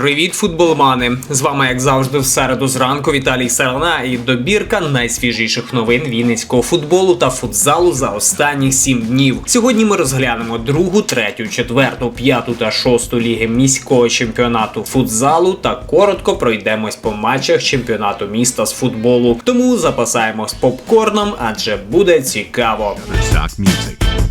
Привіт, футболмани! З вами, як завжди, в середу зранку Віталій Сарана і добірка найсвіжіших новин вінницького футболу та футзалу за останні сім днів. Сьогодні ми розглянемо другу, третю, четверту, п'яту та шосту ліги міського чемпіонату футзалу та коротко пройдемось по матчах чемпіонату міста з футболу. Тому запасаємось попкорном, адже буде цікаво. Music.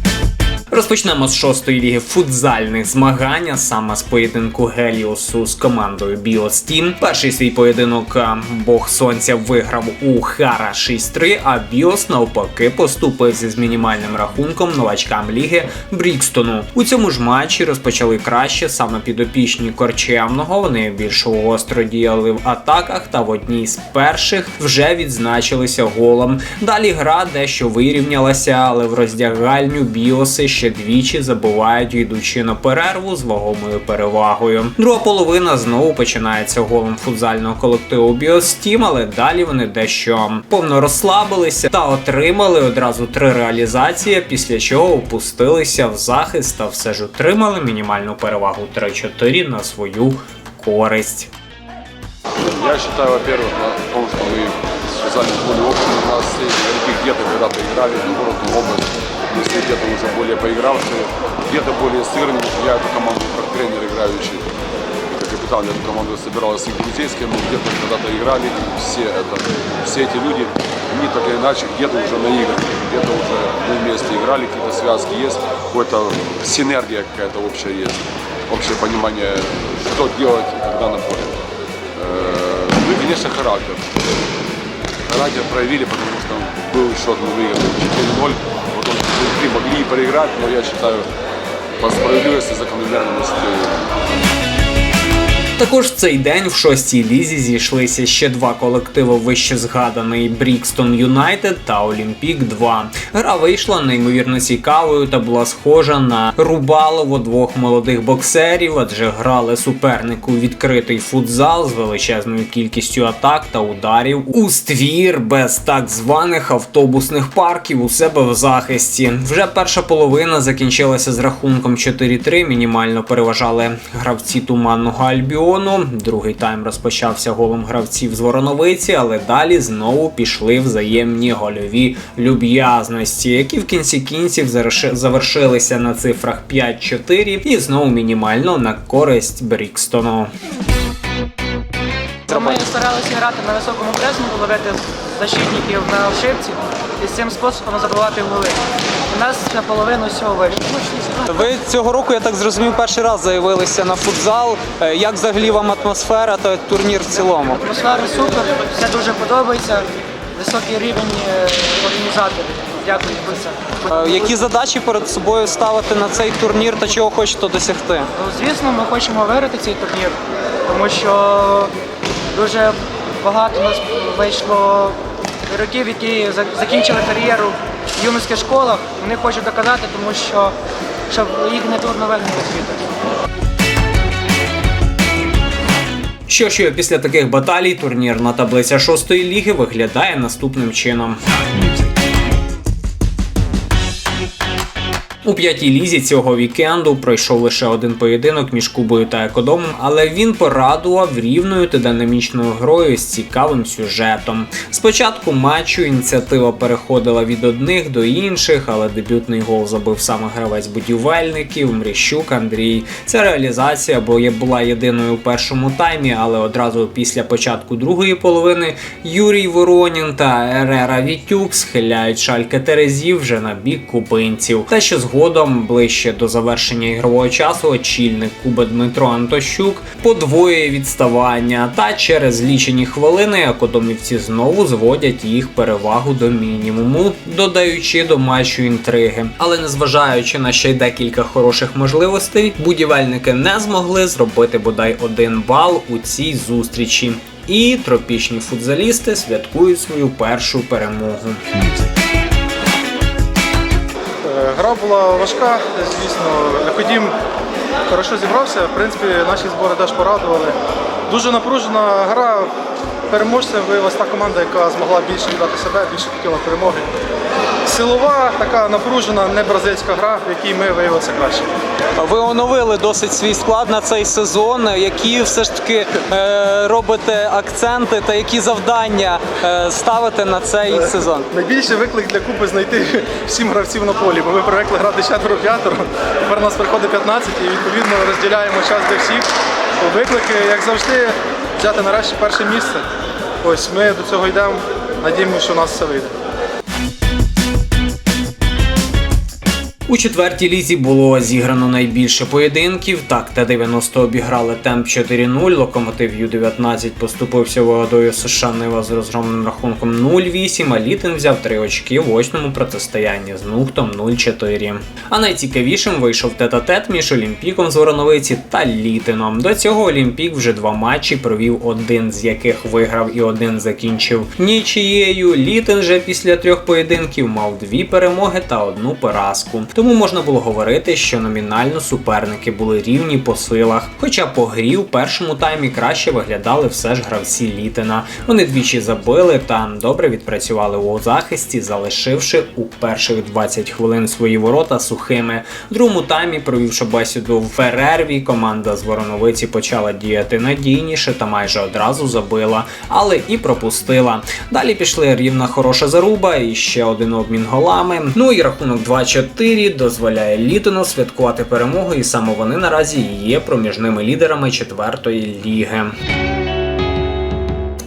Розпочнемо з шостої ліги футзальних змагань, а саме з поєдинку Геліосу з командою Біос Тім. Перший свій поєдинок Бог Сонця виграв у Хара 6-3, а Біос навпаки поступився з мінімальним рахунком новачкам ліги Брікстону. У цьому ж матчі розпочали краще саме підопічні Корчевного. Вони більш гостро діяли в атаках та в одній з перших вже відзначилися голом. Далі гра дещо вирівнялася, але в роздягальню Біоси ще двічі забувають, йдучи на перерву з вагомою перевагою. Друга половина знову починається голом футзального колективу Біостім, але далі вони дещо повно розслабилися та отримали одразу три реалізації, після чого опустилися в захист та все ж отримали мінімальну перевагу 3-4 на свою користь. Я считаю, во-первых, о том, что мы связались более опытными. У нас есть игроки где-то когда-то играли, на город область. Если где-то уже более поигравшие, где-то более сырыми. Я эту команду как тренер играющий, как капитан, я эту команду собирал из друзей, с кем мы где-то когда-то играли. Все, это, все эти люди, они так или иначе где-то уже наиграны, где-то уже мы вместе играли, какие-то связки есть, какая-то синергия какая-то общая есть, общее понимание, что делать когда на поле. Э, Ну и, конечно, характер. Характер проявили, потому что был счет, мы выиграли 4-0. Потом внутри могли и проиграть, но я считаю, по справедливости закономерно також в цей день в шостій лізі зійшлися ще два колективи вище згаданий Брікстон Юнайтед та Олімпік 2. Гра вийшла неймовірно цікавою та була схожа на рубалово двох молодих боксерів, адже грали супернику відкритий футзал з величезною кількістю атак та ударів у ствір без так званих автобусних парків у себе в захисті. Вже перша половина закінчилася з рахунком 4-3. Мінімально переважали гравці туманного Альбіону. Другий тайм розпочався голом гравців з Вороновиці, але далі знову пішли взаємні гольові люб'язності, які в кінці кінців заверши- завершилися на цифрах 5-4 і знову мінімально на користь Брікстону. Ми старалися грати на високому пресингу, ловити защитників на ошибці і з цим способом забивати голи. У нас наполовину всього вийшло. Ви цього року, я так зрозумів, перший раз заявилися на футзал. Е, Як взагалі вам атмосфера та турнір в цілому? Атмосфера супер, все дуже подобається. Високий рівень е, організаторів. Дякую це. Е, Які задачі перед собою ставити на цей турнір та чого хочете досягти? Ну, звісно, ми хочемо виграти цей турнір, тому що дуже багато нас вийшло років, які закінчили кар'єру в юнацьких школах. Вони хочуть доказати, тому що щоб їх не дурно вигнали звідти. Що ж, після таких баталій турнірна таблиця шостої ліги виглядає наступним чином. У п'ятій лізі цього вікенду пройшов лише один поєдинок між Кубою та Екодомом, але він порадував рівною та динамічною грою з цікавим сюжетом. Спочатку матчу ініціатива переходила від одних до інших, але дебютний гол забив саме гравець будівельників Мріщук Андрій. Ця реалізація була єдиною у першому таймі, але одразу після початку другої половини Юрій Воронін та Ерера Вітюк схиляють шальки Терезів вже на бік кубинців. Та що згодом, ближче до завершення ігрового часу, очільник Куба Дмитро Антощук подвоює відставання. Та через лічені хвилини екодомівці знову зводять їх перевагу до мінімуму, додаючи до матчу інтриги. Але незважаючи на ще й декілька хороших можливостей, будівельники не змогли зробити бодай один бал у цій зустрічі. І тропічні футзалісти святкують свою першу перемогу. Гра була важка, звісно. Ходім хорошо зібрався. В принципі, наші збори теж порадували. Дуже напружена гра. Переможцем виявилася та команда, яка змогла більше віддати себе, більше хотіла перемоги. Силова, така напружена, не бразильська гра, в якій ми виявилися краще. Ви оновили досить свій склад на цей сезон. Які все ж таки е, робите акценти та які завдання е, ставите на цей сезон? Найбільший виклик для Купи знайти всім гравців на полі, бо ми привикли грати четверо-п'ятеро. Тепер нас приходить 15 і відповідно розділяємо час для всіх. Виклики, як завжди, взяти нарешті перше місце. Ось ми до цього йдемо. Надіємося, що у нас все вийде. У четвертій лізі було зіграно найбільше поєдинків. Так, Т-90 обіграли темп 4-0. Локомотив Ю-19 поступився водою США Нива з розгромним рахунком 0-8, а Літин взяв 3 очки в восьмому протистоянні з Нухтом 0-4. А найцікавішим вийшов тет-а-тет між Олімпіком з Вороновиці та Літином. До цього Олімпік вже два матчі провів один з яких виграв і один закінчив нічією. Літин же після трьох поєдинків мав дві перемоги та одну поразку. Тому можна було говорити, що номінально суперники були рівні по силах. Хоча по грі у першому таймі краще виглядали все ж гравці Літина. Вони двічі забили та добре відпрацювали у захисті, залишивши у перших 20 хвилин свої ворота сухими. В другому таймі, провівши бесіду в перерві, команда з Вороновиці почала діяти надійніше та майже одразу забила, але і пропустила. Далі пішли рівна хороша заруба і ще один обмін голами. Ну і рахунок 2-4 дозволяє Літону святкувати перемогу, і саме вони наразі є проміжними лідерами четвертої ліги.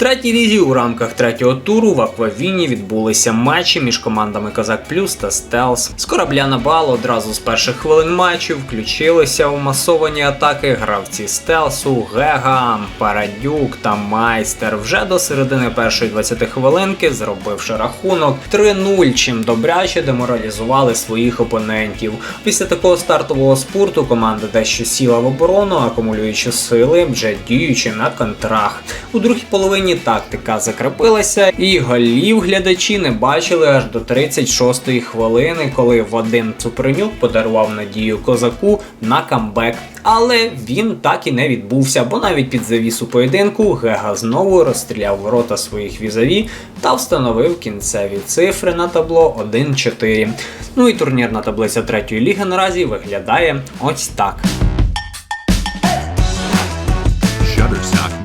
Третій лізі у рамках третього туру в Аквавіні відбулися матчі між командами Козак Плюс та Стелс. З корабля на бал одразу з перших хвилин матчу включилися у масовані атаки гравці Стелсу, Гега, Парадюк та Майстер. Вже до середини першої 20 хвилинки, зробивши рахунок 3-0, чим добряче деморалізували своїх опонентів. Після такого стартового спорту команда дещо сіла в оборону, акумулюючи сили, вже діючи на контрах. У другій половині тактика закрепилася, і голів глядачі не бачили аж до 36-ї хвилини, коли Вадим Цупринюк подарував надію козаку на камбек. Але він так і не відбувся, бо навіть під завісу поєдинку Гега знову розстріляв ворота своїх візаві та встановив кінцеві цифри на табло 1-4. Ну і турнірна таблиця третьої ліги наразі виглядає ось так.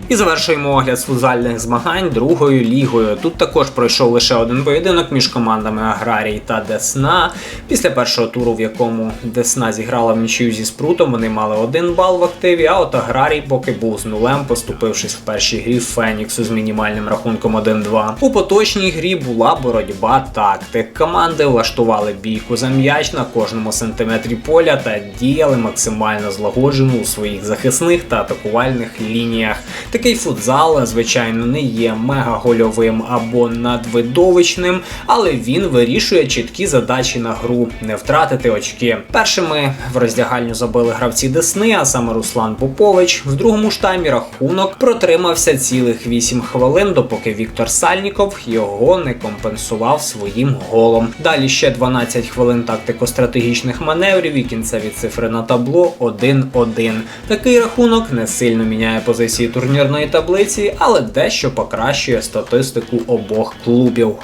І завершуємо огляд з футзальних змагань другою лігою. Тут також пройшов лише один поєдинок між командами Аграрій та Десна. Після першого туру, в якому Десна зіграла в нічию зі спрутом, вони мали один бал в активі, а от Аграрій поки був з нулем, поступившись в першій грі Феніксу з мінімальним рахунком 1-2. У поточній грі була боротьба тактик. Команди влаштували бійку за м'яч на кожному сантиметрі поля та діяли максимально злагоджено у своїх захисних та атакувальних лініях. Такий футзал, звичайно, не є мегагольовим або надвидовищним, але він вирішує чіткі задачі на гру, не втратити очки. Першими в роздягальню забили гравці Десни, а саме Руслан Попович. В другому ж таймі рахунок протримався цілих 8 хвилин, допоки Віктор Сальніков його не компенсував своїм голом. Далі ще 12 хвилин тактико-стратегічних маневрів і кінцеві цифри на табло 1-1. Такий рахунок не сильно міняє позиції турнірної таблиці, але дещо покращує статистику обох клубів.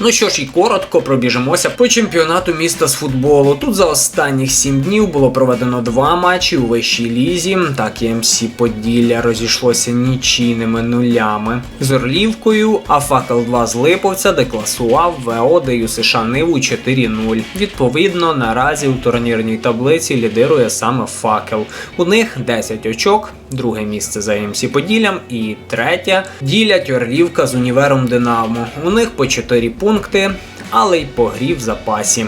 Ну що ж, і коротко пробіжимося по чемпіонату міста з футболу. Тут за останніх сім днів було проведено два матчі у вищій лізі. Так і МС Поділля розійшлося нічийними нулями з Орлівкою, а Факел 2 з Липовця декласував ВО Даю США Ниву 4-0. Відповідно, наразі у турнірній таблиці лідирує саме Факел. У них 10 очок, друге місце за МС Поділлям і третє ділять Орлівка з універом Динамо. У них по 4 пункти, але й по грі в запасі.